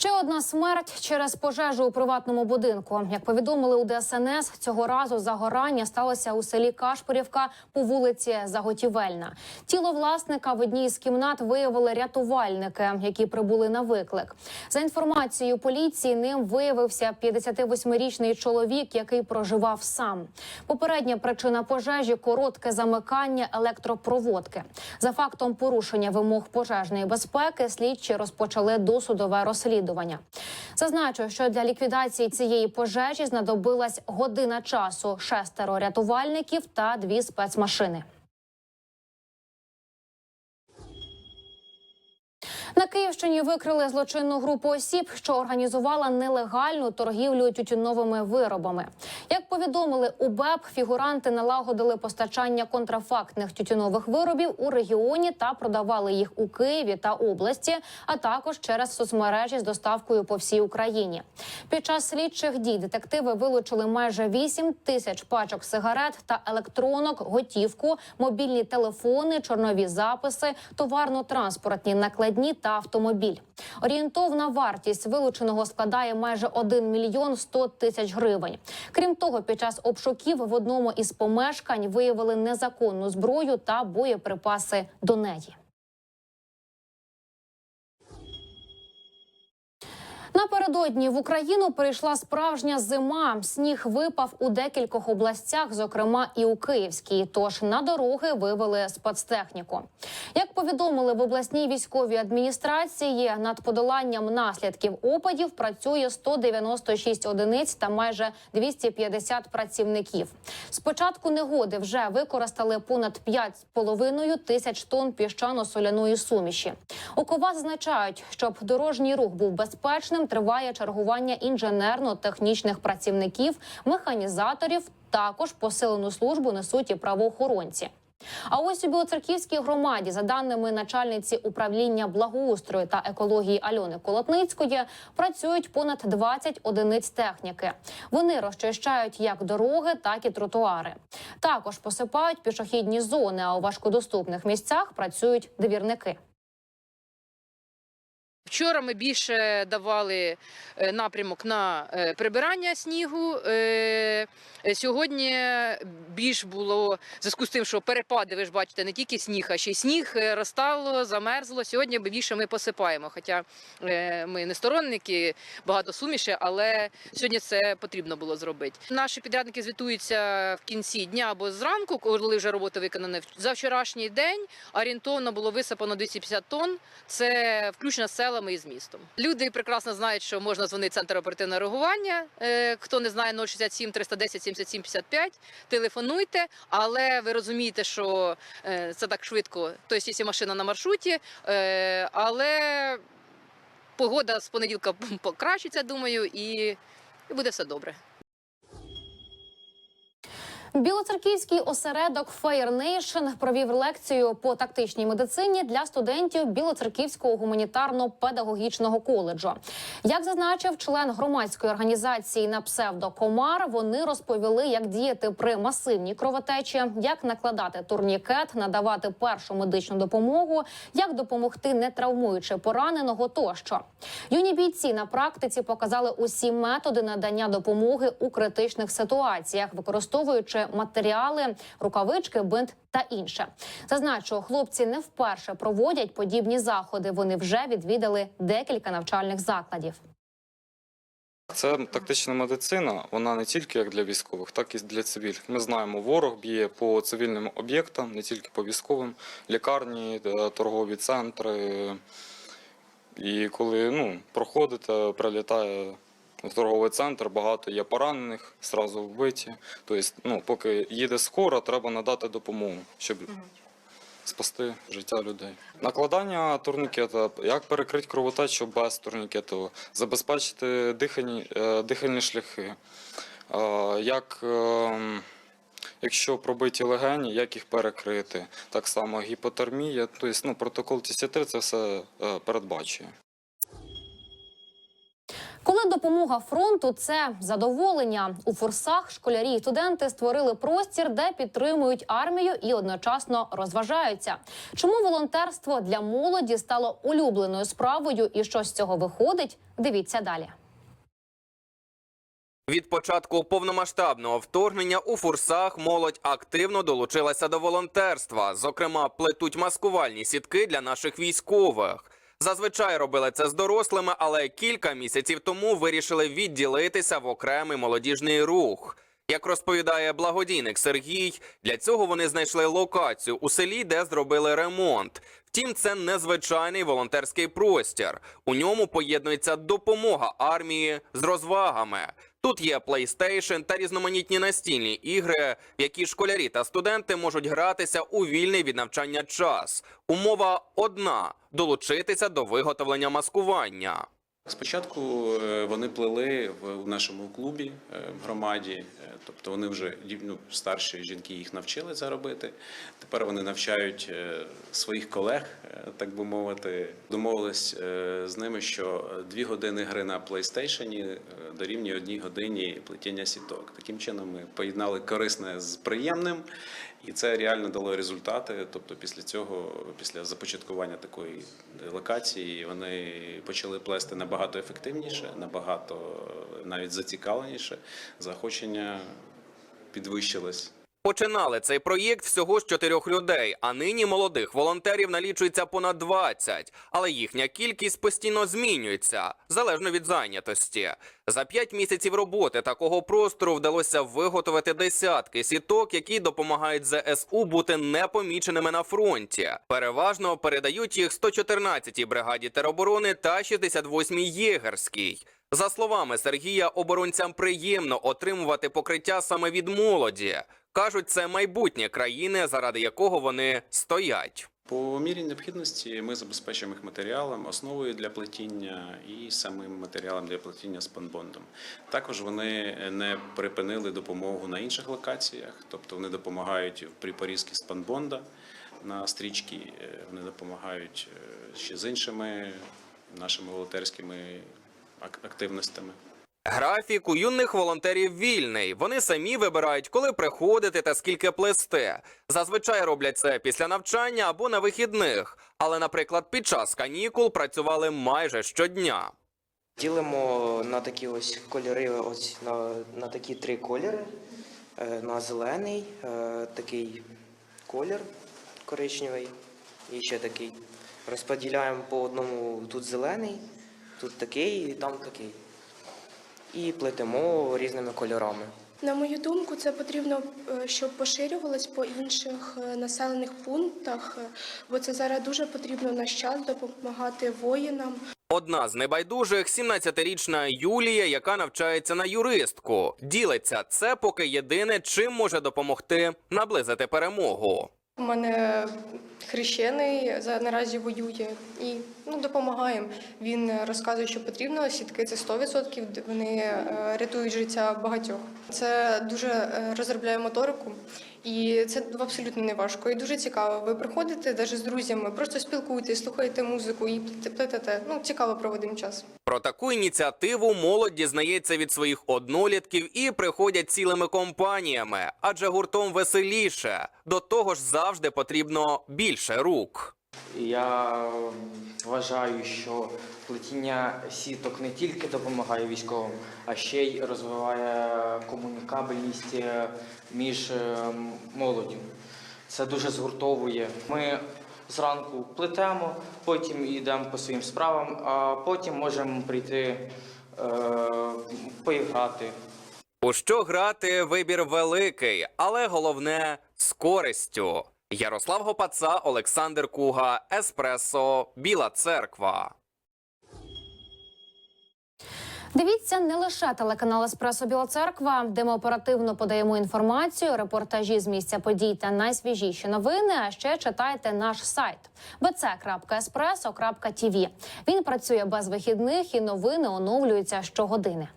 Ще одна смерть через пожежу у приватному будинку. Як повідомили у ДСНС, цього разу загорання сталося у селі Кашпорівка по вулиці Заготівельна. Тіло власника в одній з кімнат виявили рятувальники, які прибули на виклик. За інформацією поліції, ним виявився 58-річний чоловік, який проживав сам. Попередня причина пожежі коротке замикання електропроводки. За фактом порушення вимог пожежної безпеки, слідчі розпочали досудове розслідування. Зазначу, що для ліквідації цієї пожежі знадобилась година часу, шестеро рятувальників та дві спецмашини. На Київщині викрили злочинну групу осіб, що організувала нелегальну торгівлю тютюновими виробами. Як повідомили у БЕП, фігуранти налагодили постачання контрафактних тютюнових виробів у регіоні та продавали їх у Києві та області, а також через соцмережі з доставкою по всій Україні. Під час слідчих дій детективи вилучили майже 8 тисяч пачок сигарет та електронок, готівку, мобільні телефони, чорнові записи, товарно-транспортні накладні та автомобіль. Орієнтовна вартість вилученого складає майже 1 мільйон 100 тисяч гривень. Крім того, під час обшуків в одному із помешкань виявили незаконну зброю та боєприпаси до неї. Напередодні в Україну прийшла справжня зима. Сніг випав у декількох областях, зокрема і у Київській. Тож на дороги вивели спецтехніку. Як повідомили в обласній військовій адміністрації, над подоланням наслідків опадів працює 196 одиниць та майже 250 працівників. З початку негоди вже використали понад 5,5 тисяч тонн піщано-соляної суміші. У зазначають, щоб дорожній рух був безпечним, триває чергування інженерно-технічних працівників, механізаторів. Також посилену службу несуть і правоохоронці. А ось у Білоцерківській громаді, за даними начальниці управління благоустрою та екології Альони Колотницької, працюють понад 20 одиниць техніки. Вони розчищають як дороги, так і тротуари. Також посипають пішохідні зони. А у важкодоступних місцях працюють двірники. Вчора ми більше давали е, напрямок на е, прибирання снігу. Е, Сьогодні більш було в зв'язку з тим, що перепади, ви ж бачите, не тільки сніг, а ще й сніг розтало, замерзло. Сьогодні більше ми посипаємо. Хоча ми не сторонники, багато суміші, але сьогодні це потрібно було зробити. Наші підрядники звітуються в кінці дня або зранку, коли вже робота виконана. За вчорашній день орієнтовно було висипано 250 тонн. Це включно з селами і з містом. Люди прекрасно знають, що можна дзвонити в центр оперативного реагування. Е, Хто не знає 067 310 77 55, телефонуйте, але ви розумієте, що е, це так швидко. Тобто, якщо машина на маршруті, е, але погода з понеділка покращиться, думаю, і, і буде все добре. Білоцерківський осередок Nation провів лекцію по тактичній медицині для студентів Білоцерківського гуманітарно-педагогічного коледжу. Як зазначив член громадської організації на псевдокомар, вони розповіли, як діяти при масивній кровотечі, як накладати турнікет, надавати першу медичну допомогу, як допомогти не травмуючи пораненого тощо. Юні бійці на практиці показали усі методи надання допомоги у критичних ситуаціях, використовуючи матеріали, рукавички, бинт та інше. Зазначу, хлопці не вперше проводять подібні заходи. Вони вже відвідали декілька навчальних закладів. Це тактична медицина, вона не тільки як для військових, так і для цивільних. Ми знаємо, ворог б'є по цивільним об'єктам, не тільки по військовим, лікарні, е, торгові центри. І коли ну, проходите, прилітає в торговий центр, багато є поранених, зразу вбиті. Тобто, ну, поки їде скоро, треба надати допомогу, щоб спасти життя людей. Накладання турнікета, як перекрити кровотечу без турнікету, забезпечити дихальні, е, дихальні шляхи. Е, Як, ем, якщо пробиті легені, як їх перекрити? Так само гіпотермія, тобто ну, протокол ТСТ це все е, передбачує. Допомога фронту це задоволення у форсах, школярі і студенти створили простір, де підтримують армію і одночасно розважаються. Чому волонтерство для молоді стало улюбленою справою і що з цього виходить? Дивіться далі. Від початку повномасштабного вторгнення у фурсах молодь активно долучилася до волонтерства. Зокрема, плетуть маскувальні сітки для наших військових. Зазвичай робили це з дорослими, але кілька місяців тому вирішили відділитися в окремий молодіжний рух. Як розповідає благодійник Сергій, для цього вони знайшли локацію у селі, де зробили ремонт. Втім, це незвичайний волонтерський простір. У ньому поєднується допомога армії з розвагами. Тут є PlayStation та різноманітні настільні ігри, в які школярі та студенти можуть гратися у вільний від навчання час. Умова одна долучитися до виготовлення маскування. Спочатку е, вони плели в нашому клубі е, в громаді, е, тобто вони вже ну, старші жінки їх навчили це робити. Тепер вони навчають своїх колег, так би мовити. Домовились з ними, що дві години гри на е, дорівнює одній годині плетіння сіток. Таким чином ми поєднали корисне з приємним, і це реально дало результати. Тобто, після цього, після започаткування такої локації, вони почали плести набагато ефективніше, набагато навіть зацікавленіше. Заохочення підвищилось. Починали цей проєкт всього з чотирьох людей, а нині молодих волонтерів налічується понад 20, але їхня кількість постійно змінюється залежно від зайнятості. За п'ять місяців роботи такого простору вдалося виготовити десятки сіток, які допомагають ЗСУ бути непоміченими на фронті. Переважно передають їх 114-й бригаді тероборони та 68-й єгерській. За словами Сергія, оборонцям приємно отримувати покриття саме від молоді. Кажуть, це майбутнє країни, заради якого вони стоять. По мірі необхідності ми забезпечуємо їх матеріалом, основою для плетіння і самим матеріалом для плетіння спанбондом. Також вони не припинили допомогу на інших локаціях, тобто вони допомагають при порізці спанбонда на стрічки, е, вони допомагають е, ще з іншими нашими волонтерськими активностями. Графік у юних волонтерів вільний. Вони самі вибирають, коли приходити та скільки плести. Зазвичай роблять це після навчання або на вихідних. Але, наприклад, під час канікул працювали майже щодня. Ділимо на такі ось кольори, ось на, на такі три кольори. Е, На зелений, е, такий колір коричневий і ще такий. Розподіляємо по одному тут зелений, тут такий і там такий. І плетемо різними кольорами. На мою думку, це потрібно, е, щоб поширювалось по інших е, населених пунктах, е, бо це зараз дуже потрібно в наш час допомагати воїнам. Одна з небайдужих 17-річна Юлія, яка навчається на юристку. Ділиться це поки єдине, чим може допомогти наблизити перемогу. У мене хрещений за наразі воює і ну допомагаємо. Він розказує, що потрібно. Сітки це 100%, Вони е, рятують життя багатьох. Це дуже е, розробляє моторику, і це абсолютно не важко. І дуже цікаво. Ви приходите навіть з друзями, просто спілкуєтесь, слухаєте музику і плетете. Ну цікаво проводимо час. Про таку ініціативу молодь дізнається від своїх однолітків і приходять цілими компаніями, адже гуртом веселіше. До того ж, завжди потрібно більше рук. Я вважаю, що плетіння сіток не тільки допомагає військовим, а ще й розвиває комунікабельність е, між е, молоддю. Це дуже згуртовує. Ми зранку плетемо, потім йдемо по своїм справам, а потім можемо прийти е, поіграти. У що грати вибір великий, але головне з користю. Ярослав Гопаца, Олександр Куга, Еспресо, Біла Церква. Дивіться не лише телеканал Еспресо Біла Церква, де ми оперативно подаємо інформацію, репортажі з місця подій та найсвіжіші новини. А ще читайте наш сайт bc.espresso.tv. Він працює без вихідних і новини оновлюються щогодини.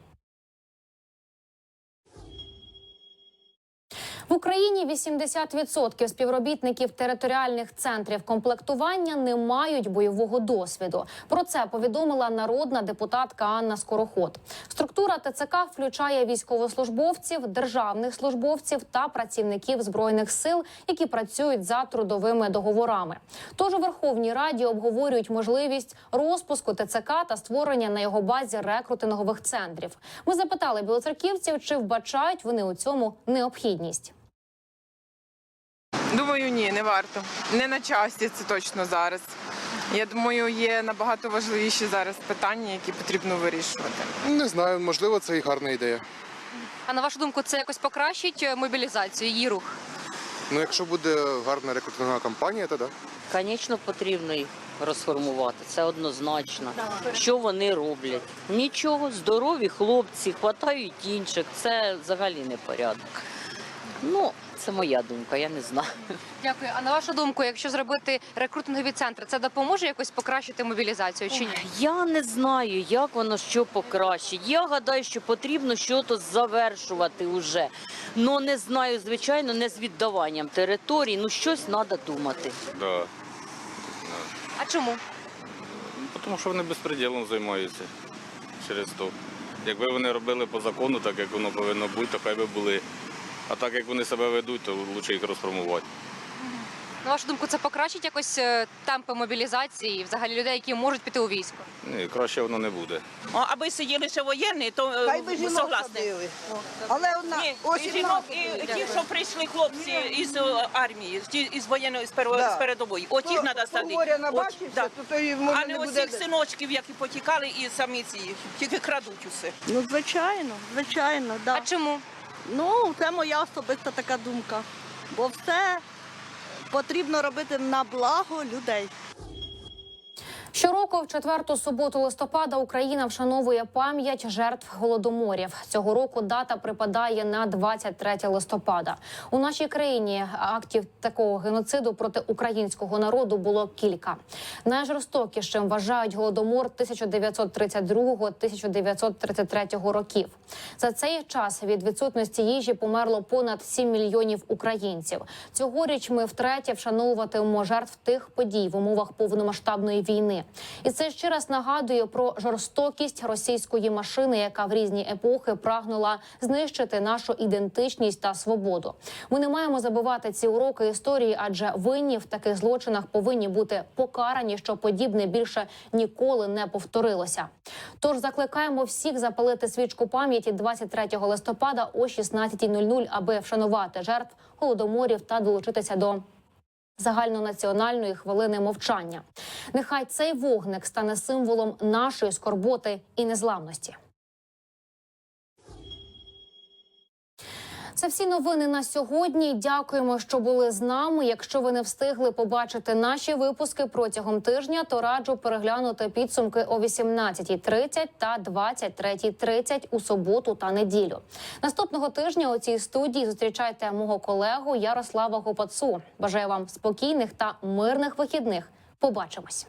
Україні 80% співробітників територіальних центрів комплектування не мають бойового досвіду. Про це повідомила народна депутатка Анна Скороход. Структура ТЦК включає військовослужбовців, державних службовців та працівників збройних сил, які працюють за трудовими договорами. Тож у Верховній Раді обговорюють можливість розпуску ТЦК та створення на його базі рекрутингових центрів. Ми запитали білоцерківців, чи вбачають вони у цьому необхідність. Думаю, ні, не варто. Не на часі це точно зараз. Я думаю, є набагато важливіші зараз питання, які потрібно вирішувати. Не знаю, можливо, це і гарна ідея. А на вашу думку, це якось покращить е, мобілізацію, її рух? Ну, якщо буде гарна рекрутингова кампанія, то да. Звісно, потрібно їх розформувати. Це однозначно. Що вони роблять? Нічого, здорові хлопці, хватають інших. Це взагалі не порядок. Ну, це моя думка, я не знаю. Дякую. А на вашу думку, якщо зробити рекрутингові центри, це допоможе якось покращити мобілізацію чи ні? Я не знаю, як воно що покращить. Я гадаю, що потрібно щось завершувати вже. Ну не знаю, звичайно, не з віддаванням територій. Ну щось треба думати. Да. А чому? Тому що вони безпреділом займаються через то. Якби вони робили по закону, так як воно повинно бути, то хай би були. А так як вони себе ведуть, то краще їх розформувати. На вашу думку, це покращить якось е, темпи мобілізації і взагалі людей, які можуть піти у військо? Ні, краще воно не буде. Аби сиділи ще воєнні, то е, Хай би жінок согласні. садили. Але одна Ні, о і жінок, 17 і ті, що прийшли хлопці із е, армії, ті із воєнної з перво- Да. з передової. От їх треба садити. Горя От, набачився, да. то то і може А не не буде. оцих синочків, які потікали, і самі ці тільки крадуть усе. Ну, звичайно, звичайно, да. А чому? Ну, це моя особиста така думка. Бо все потрібно робити на благо людей. Щороку в четверту суботу листопада Україна вшановує пам'ять жертв голодоморів. Цього року дата припадає на 23 листопада. У нашій країні актів такого геноциду проти українського народу було кілька. Найжорстокішим вважають голодомор 1932-1933 років. За цей час від відсутності їжі померло понад 7 мільйонів українців. Цьогоріч ми втретє вшановуватимемо жертв тих подій в умовах повномасштабної війни. І це ще раз нагадує про жорстокість російської машини, яка в різні епохи прагнула знищити нашу ідентичність та свободу. Ми не маємо забувати ці уроки історії, адже винні в таких злочинах повинні бути покарані, щоб подібне більше ніколи не повторилося. Тож закликаємо всіх запалити свічку пам'яті 23 листопада о 16.00, аби вшанувати жертв голодоморів та долучитися до загальнонаціональної хвилини мовчання. Нехай цей вогник стане символом нашої скорботи і незламності. Це всі новини на сьогодні. Дякуємо, що були з нами. Якщо ви не встигли побачити наші випуски протягом тижня, то раджу переглянути підсумки о 18.30 та 23.30 у суботу та неділю. Наступного тижня у цій студії зустрічайте мого колегу Ярослава Гопацу. Бажаю вам спокійних та мирних вихідних. Побачимось.